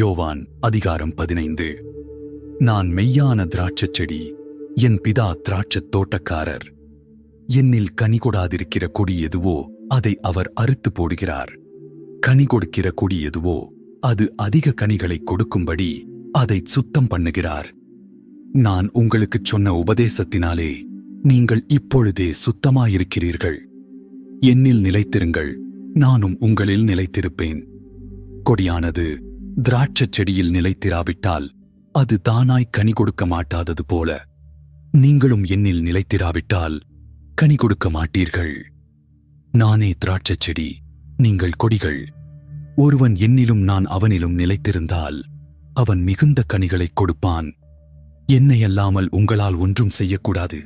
யோவான் அதிகாரம் பதினைந்து. நான் மெய்யான திராட்சச் செடி என் பிதா திராட்சத் தோட்டக்காரர். என்னில் கனி கொடாதிருக்கிற கொடி எதுவோ அதை அவர் அறுத்து போடுகிறார். கனி கொடுக்கிற கொடி எதுவோ அது அதிக கனிகளை கொடுக்கும்படி அதை சுத்தம் பண்ணுகிறார். நான் உங்களுக்குச் சொன்ன உபதேசத்தினாலே நீங்கள் இப்பொழுதே சுத்தமாயிருக்கிறீர்கள். என்னில் நிலைத்திருங்கள் நானும் உங்களில் நிலைத்திருப்பேன். கொடியானது திராட்சச் செடியில் நிலைத்திராவிட்டால் அது தானாய் கனி கொடுக்க மாட்டாதது போல. நீங்களும் என்னில் நிலைத்திராவிட்டால் கனி கொடுக்க மாட்டீர்கள். நானே திராட்சச் செடி நீங்கள் கொடிகள். ஒருவன் என்னிலும் நான் அவனிலும் நிலைத்திருந்தால் அவன் மிகுந்த கனிகளைக் கொடுப்பான். என்னை அல்லாமல் உங்களால் ஒன்றும் செய்யக்கூடாது.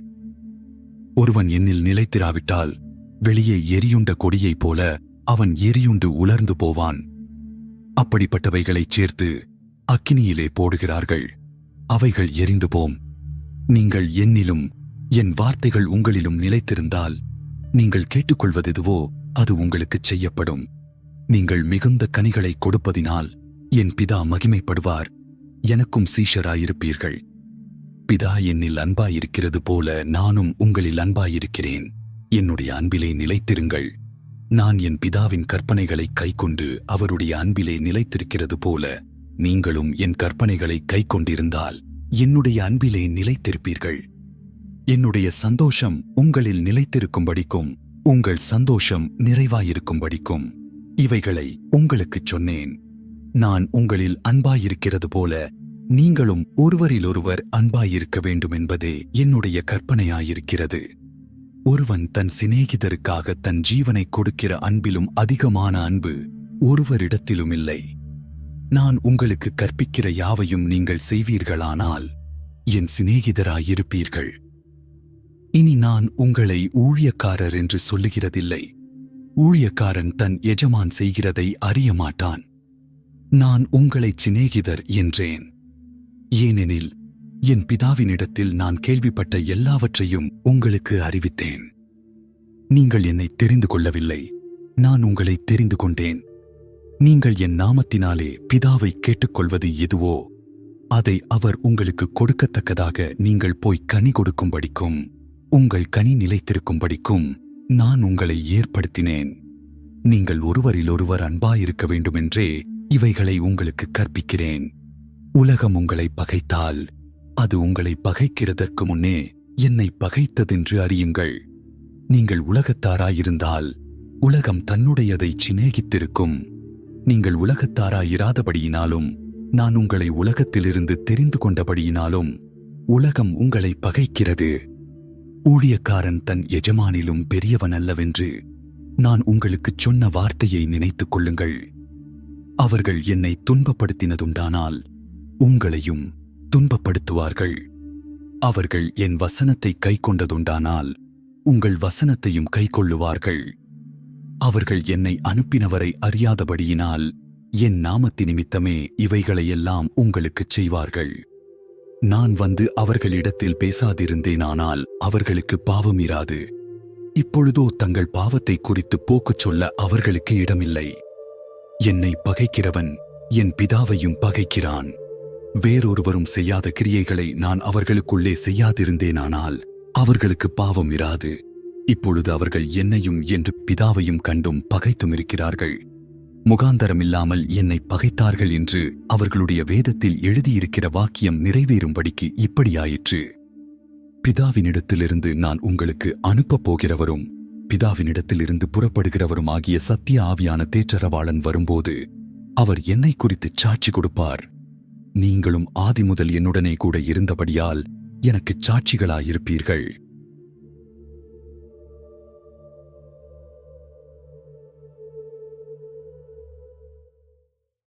ஒருவன் என்னில் நிலைத்திராவிட்டால் வெளியே எரியுண்ட கொடியைப் போல அவன் எரியுண்டு உலர்ந்து போவான். அப்படிப்பட்டவைகளைச் சேர்த்து அக்கினியிலே போடுகிறார்கள். அவைகள் எரிந்து போம் நீங்கள் என்னிலும் என் வார்த்தைகள் உங்களிலும் நிலைத்திருந்தால் நீங்கள் கேட்டுக்கொள்வதெதுவோ அது உங்களுக்குச் செய்யப்படும். நீங்கள் மிகுந்த கனிகளை கொடுப்பதினால் என் பிதா மகிமைப்படுவார். எனக்கும் சீஷராயிருப்பீர்கள். பிதா என்னில் அன்பாயிருக்கிறது போல நானும் உங்களில் அன்பாயிருக்கிறேன். என்னுடைய அன்பிலே நிலைத்திருங்கள். நான் என் பிதாவின் கற்பனைகளை கைக்கொண்டு அவருடைய அன்பிலே நிலைத்திருக்கிறது போல நீங்களும் என் கற்பனைகளை கைக்கொண்டிருந்தால் என்னுடைய அன்பிலே நிலைத்திருப்பீர்கள். என்னுடைய சந்தோஷம் உங்களில் நிலைத்திருக்கும்படிக்கும் உங்கள் சந்தோஷம் நிறைவாயிருக்கும்படிக்கும். இவைகளை உங்களுக்குச் சொன்னேன். நான் உங்களில் அன்பாயிருக்கிறது போல நீங்களும் ஒருவரிலொருவர் அன்பாயிருக்க வேண்டும் என்பதே என்னுடைய கற்பனையாயிருக்கிறது. ஒருவன் தன் சிநேகிதருக்காக தன் ஜீவனை கொடுக்கிற அன்பிலும் அதிகமான அன்பு ஒருவரிடத்திலும் இல்லை. நான் உங்களுக்கு கற்பிக்கிற யாவையும் நீங்கள் செய்வீர்களானால் என் சிநேகிதராயிருப்பீர்கள். இனி நான் உங்களை ஊழியக்காரர் என்று சொல்லுகிறதில்லை. ஊழியக்காரன் தன் எஜமான் செய்கிறதை அறிய மாட்டான். நான் உங்களை சிநேகிதர் என்றேன். ஏனெனில் என் பிதாவினிடத்தில் நான் கேள்விப்பட்ட எல்லாவற்றையும் உங்களுக்கு அறிவித்தேன். நீங்கள் என்னை தெரிந்து கொள்ளவில்லை. நான் உங்களை தெரிந்து கொண்டேன். நீங்கள் என் நாமத்தினாலே பிதாவை கேட்டுக்கொள்வது எதுவோ அதை அவர் உங்களுக்கு கொடுக்கத்தக்கதாக நீங்கள் போய் கனி கொடுக்கும்படிக்கும் உங்கள் கனி நிலைத்திருக்கும்படிக்கும் நான் உங்களை ஏற்படுத்தினேன். நீங்கள் ஒருவரிலொருவர் அன்பாயிருக்க வேண்டுமென்றே இவைகளை உங்களுக்கு கற்பிக்கிறேன். உலகம் உங்களை பகைத்தால் அது உங்களை பகைக்கிறதற்கு முன்னே என்னை பகைத்ததென்று அறியுங்கள். நீங்கள் உலகத்தாராயிருந்தால் உலகம் தன்னுடையதை சிநேகித்திருக்கும். நீங்கள் உலகத்தாராயிராதபடியினாலும் நான் உங்களை உலகத்திலிருந்து தெரிந்து கொண்டபடியினாலும் உலகம் உங்களை பகைக்கிறது. ஊழியக்காரன் தன் எஜமானிலும் பெரியவன் அல்லவென்று நான் உங்களுக்குச் சொன்ன வார்த்தையை நினைத்துக் கொள்ளுங்கள். அவர்கள் என்னை துன்பப்படுத்தினதுண்டானால் உங்களையும் துன்பப்படுத்துவார்கள். அவர்கள் என் வசனத்தை கைக்கொண்டதுண்டானால் உங்கள் வசனத்தையும் கைக்கொள்ளுவார்கள். அவர்கள் என்னை அனுப்பினவரை அறியாதபடியினால் என் நாமத்தி நிமித்தமே இவைகளையெல்லாம் உங்களுக்குச் செய்வார்கள். நான் வந்து அவர்களிடத்தில் பேசாதிருந்தேனானால் அவர்களுக்கு பாவம் இராது. இப்பொழுதோ தங்கள் பாவத்தை குறித்து போக்குச் சொல்ல அவர்களுக்கு இடமில்லை. என்னை பகைக்கிறவன் என் பிதாவையும் பகைக்கிறான். வேறொருவரும் செய்யாத கிரியைகளை நான் அவர்களுக்குள்ளே செய்யாதிருந்தேனானால் அவர்களுக்கு பாவம் இராது. இப்பொழுது அவர்கள் என்னையும் என்று பிதாவையும் கண்டும் பகைத்தும் இருக்கிறார்கள். முகாந்தரமில்லாமல் என்னை பகைத்தார்கள் என்று அவர்களுடைய வேதத்தில் எழுதியிருக்கிற வாக்கியம் நிறைவேறும்படிக்கு இப்படியாயிற்று. பிதாவினிடத்திலிருந்து நான் உங்களுக்கு அனுப்பப் போகிறவரும் பிதாவினிடத்திலிருந்து புறப்படுகிறவரும் ஆகிய சத்திய ஆவியான தேற்றரவாளன் வரும்போது அவர் என்னை குறித்து சாட்சி கொடுப்பார். நீங்களும் ஆதி முதல் என்னுடனே கூட இருந்தபடியால் எனக்கு சாட்சிகளாயிருப்பீர்கள்.